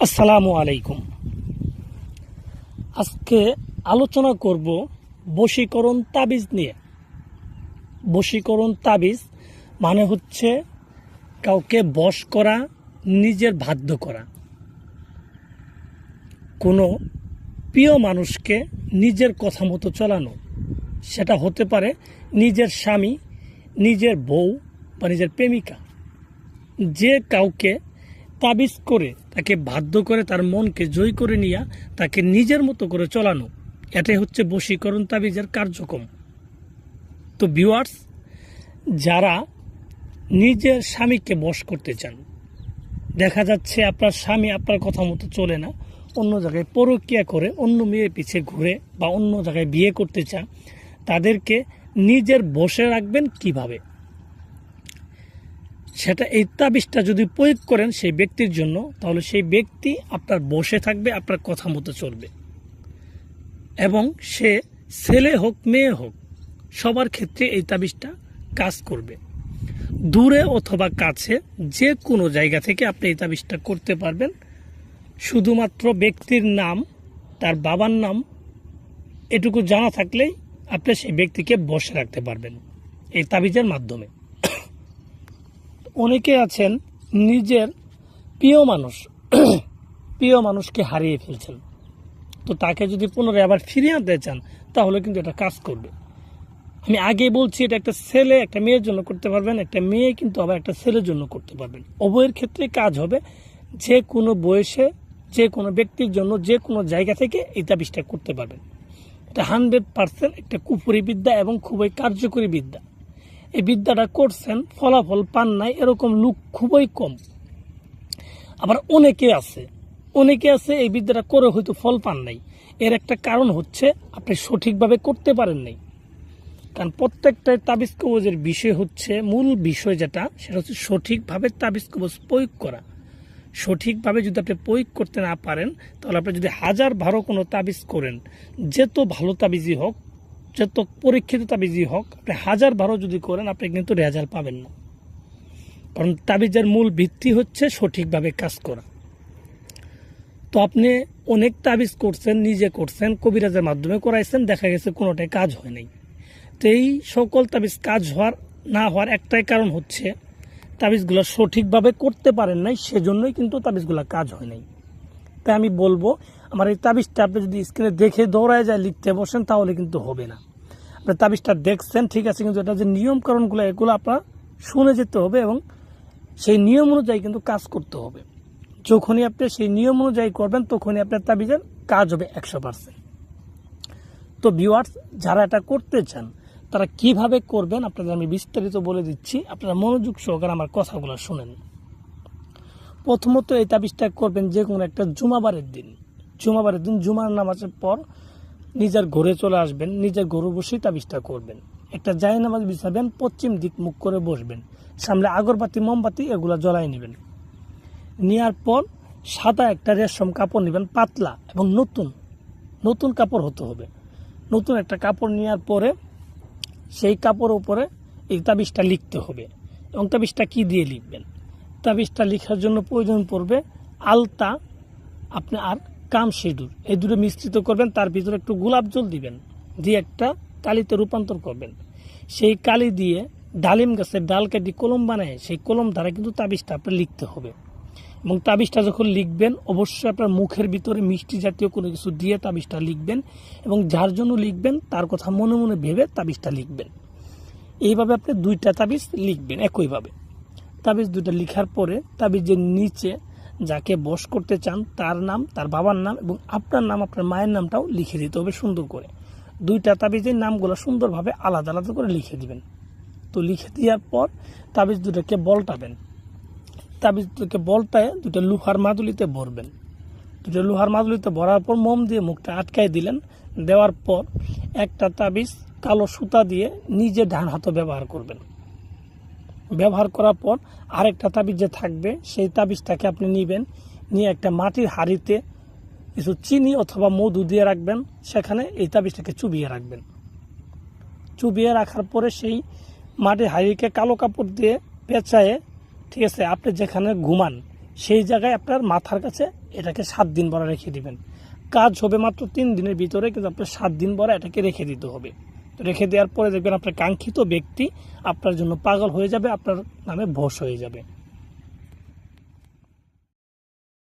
আসসালামু আলাইকুম। আজকে আলোচনা করব বশীকরণ তাবিজ নিয়ে। বশীকরণ তাবিজ মানে হচ্ছে কাউকে বশ করা, নিজের বাধ্য করা। কোনো প্রিয় মানুষকে নিজের কথা মতো চালানো, সেটা হতে পারে নিজের স্বামী, নিজের বউ বা নিজের প্রেমিকা। যে কাউকে তাবিজ করে, তাকে বাধ্য করে তার মনকে জয় করে নিয়ে তাকে নিজের মতো করে চলানো। এটাই হচ্ছে বশীকরণ তাবিজের কার্যক্রম। তো ভিউয়ার্স যারা নিজের স্বামীকে বশ করতে চান, দেখা যাচ্ছে আপনার স্বামী আপনার কথা মতো চলে না, অন্য জায়গায় পরকিয়া করে অন্য মেয়ের পিছে ঘুরে বা অন্য জায়গায় বিয়ে করতে চান, তাদেরকে নিজের বসে রাখবেন কীভাবে? সেটা এই তাবিজটা যদি প্রয়োগ করেন সেই ব্যক্তির জন্য, তাহলে সেই ব্যক্তি আপনার বসে থাকবে, আপনার কথা মতো চলবে। এবং সে ছেলে হোক, মেয়ে হোক, সবার ক্ষেত্রে এই তাবিজটা কাজ করবে। দূরে অথবা কাছে যে কোনো জায়গা থেকে আপনি এই তাবিজটা করতে পারবেন। শুধুমাত্র ব্যক্তির নাম, তার বাবার নাম, এটুকু জানা থাকলেই আপনি সেই ব্যক্তিকে বসে রাখতে পারবেন এই তাবিজের মাধ্যমে। অনেকে আছেন নিজের প্রিয় মানুষ, প্রিয় মানুষকে হারিয়ে ফেলছেন। তো তাকে যদি পুনরায় আবার ফিরিয়ে আনতে চান, তাহলে কিন্তু এটা কাজ করবে। আমি আগে বলছি, এটা একটা ছেলে, একটা মেয়ের জন্য করতে পারবেন, একটা মেয়ে কিন্তু আবার একটা ছেলের জন্য করতে পারবেন। উভয়ের ক্ষেত্রে কাজ হবে যে কোনো বয়সে, যে কোনো ব্যক্তির জন্য, যে কোনো জায়গা থেকে এই তাবিজটা করতে পারবেন। এটা হান্ড্রেড পার্সেন্ট একটা কুপুরি বিদ্যা এবং খুবই কার্যকরী বিদ্যা। এই বিদ্যাটা করছেন, ফলাফল পান নাই, এরকম লোক খুবই কম। আবার অনেকে আছে অনেকে আছে এই বিদ্যাটা করে হয়তো ফল পান নাই। এর একটা কারণ হচ্ছে আপনি সঠিকভাবে করতে পারেন নাই। কারণ প্রত্যেকটা তাবিজ কবজের বিষয় হচ্ছে, মূল বিষয় যেটা, সেটা হচ্ছে সঠিকভাবে তাবিজ কবজ প্রয়োগ করা। সঠিকভাবে যদি আপনি প্রয়োগ করতে না পারেন, তাহলে আপনি যদি হাজার বারো কোনো তাবিজ করেন, যে তো ভালো তাবিজই হোক যত পরীক্ষিত তাবিজই হোক, আপনি হাজার বারো যদি করেন, আপনি কিন্তু রেজাল্ট পাবেন না। কারণ তাবিজের মূল ভিত্তি হচ্ছে সঠিকভাবে কাজ করা। তো আপনি অনেক তাবিজ করছেন, নিজে করছেন, কবিরাজের মাধ্যমে করাইছেন, দেখা গেছে কোনোটাই কাজ হয় নাই। তো এই সকল তাবিজ কাজ হওয়ার, না হওয়ার একটাই কারণ হচ্ছে, তাবিজগুলো সঠিকভাবে করতে পারেন নাই, সেজন্যই কিন্তু তাবিজগুলো কাজ হয় নাই। তাই আমি বলব, আমার এই তাবিজটা আপনি যদি স্ক্রিনে দেখে দৌড়ায় যায়, লিখতে বসেন, তাহলে কিন্তু হবে না। আপনি তাবিজটা দেখছেন, ঠিক আছে, কিন্তু এটা যে নিয়মকরণগুলো এগুলো আপনার শুনে যেতে হবে এবং সেই নিয়ম অনুযায়ী কিন্তু কাজ করতে হবে। যখনই আপনি সেই নিয়ম অনুযায়ী করবেন, তখনই আপনার তাবিজের কাজ হবে একশো পার্সেন্ট তো ভিউয়ার্স যারা এটা করতে চান, তারা কীভাবে করবেন, আপনাদের আমি বিস্তারিত বলে দিচ্ছি। আপনারা মনোযোগ সহকারে আমার কথাগুলো শুনেন। প্রথমত এই তাবিজটা করবেন যে কোনো একটা জুমাবারের দিন। জুমাবারের দিন, জুমার নামাজের পর নিজের ঘরে চলে আসবেন, নিজের ঘরে বসেই তাবিজটা করবেন। একটা জায় নামাজ বিছাবেন, পশ্চিম দিক মুখ করে বসবেন। সামনে আগরবাতি, মোমবাতি, এগুলো জ্বলাই নেবেন। নেওয়ার পর সাদা একটা রেশম কাপড় নেবেন, পাতলা এবং নতুন। নতুন কাপড় হতে হবে। নতুন একটা কাপড় নেওয়ার পরে সেই কাপড়ের উপরে এই তাবিজটা লিখতে হবে। এবং তাবিজটা কী দিয়ে লিখবেন? তাবিজটা লেখার জন্য প্রয়োজন পড়বে আলতা, আপনি আর কাম সিঁদুর। এই দুটো মিশ্রিত করবেন, তার ভিতরে একটু গোলাপ জল দিবেন, দিয়ে একটা কালিতে রূপান্তর করবেন। সেই কালি দিয়ে ডালিম গাছের ডাল কাটি কলম বানায়, সেই কলম দ্বারা কিন্তু তাবিজটা আপনার লিখতে হবে। এবং তাবিজটা যখন লিখবেন, অবশ্যই আপনার মুখের ভিতরে মিষ্টি জাতীয় কোনো কিছু দিয়ে তাবিজটা লিখবেন এবং যার জন্য লিখবেন, তার কথা মনে মনে ভেবে তাবিজটা লিখবেন। এইভাবে আপনি দুইটা তাবিজ লিখবেন একইভাবে। তাবিজ দুইটা লিখার পরে তাবিজের নিচে যাকে বশ করতে চান, তার নাম, তার বাবার নাম এবং আপনার নাম, আপনার মায়ের নামটাও লিখে দিতে হবে সুন্দর করে। দুইটা তাবিজের নামগুলো সুন্দরভাবে আলাদা আলাদা করে লিখে দিবেন। তো লিখে দেওয়ার পর তাবিজ দুটাকে বলটাবেন। তাবিজ দুটোকে বলটায় দুটো লোহার মাদুলিতে ভরবেন। দুটো লোহার মাদুলিতে ভরার পর মোম দিয়ে মুখটা আটকায় দিলেন। দেওয়ার পর একটা তাবিজ কালো সুতা দিয়ে নিজে ডান হাতে ব্যবহার করবেন। ব্যবহার করার পর আরেকটা তাবিজ যে থাকবে, সেই তাবিজটাকে আপনি নেবেন। নিয়ে একটা মাটির হাঁড়িতে কিছু চিনি অথবা মধু দিয়ে রাখবেন। সেখানে এই তাবিজটাকে চুবিয়ে রাখবেন। চুবিয়ে রাখার পরে সেই মাটির হাঁড়িকে কালো কাপড় দিয়ে পেঁচায়ে, ঠিক আছে, আপনি যেখানে ঘুমান, সেই জায়গায় আপনার মাথার কাছে এটাকে সাত দিন বড় রেখে দিবেন। কাজ হবে মাত্র তিন দিনের ভিতরে, কিন্তু আপনার সাত দিন বড় এটাকে রেখে দিতে হবে। রেখে দেওয়ার পরে দেখবেন আপনার কাঙ্ক্ষিত ব্যক্তি আপনার জন্য পাগল হয়ে যাবে, আপনার নামে ভোস হয়ে যাবে।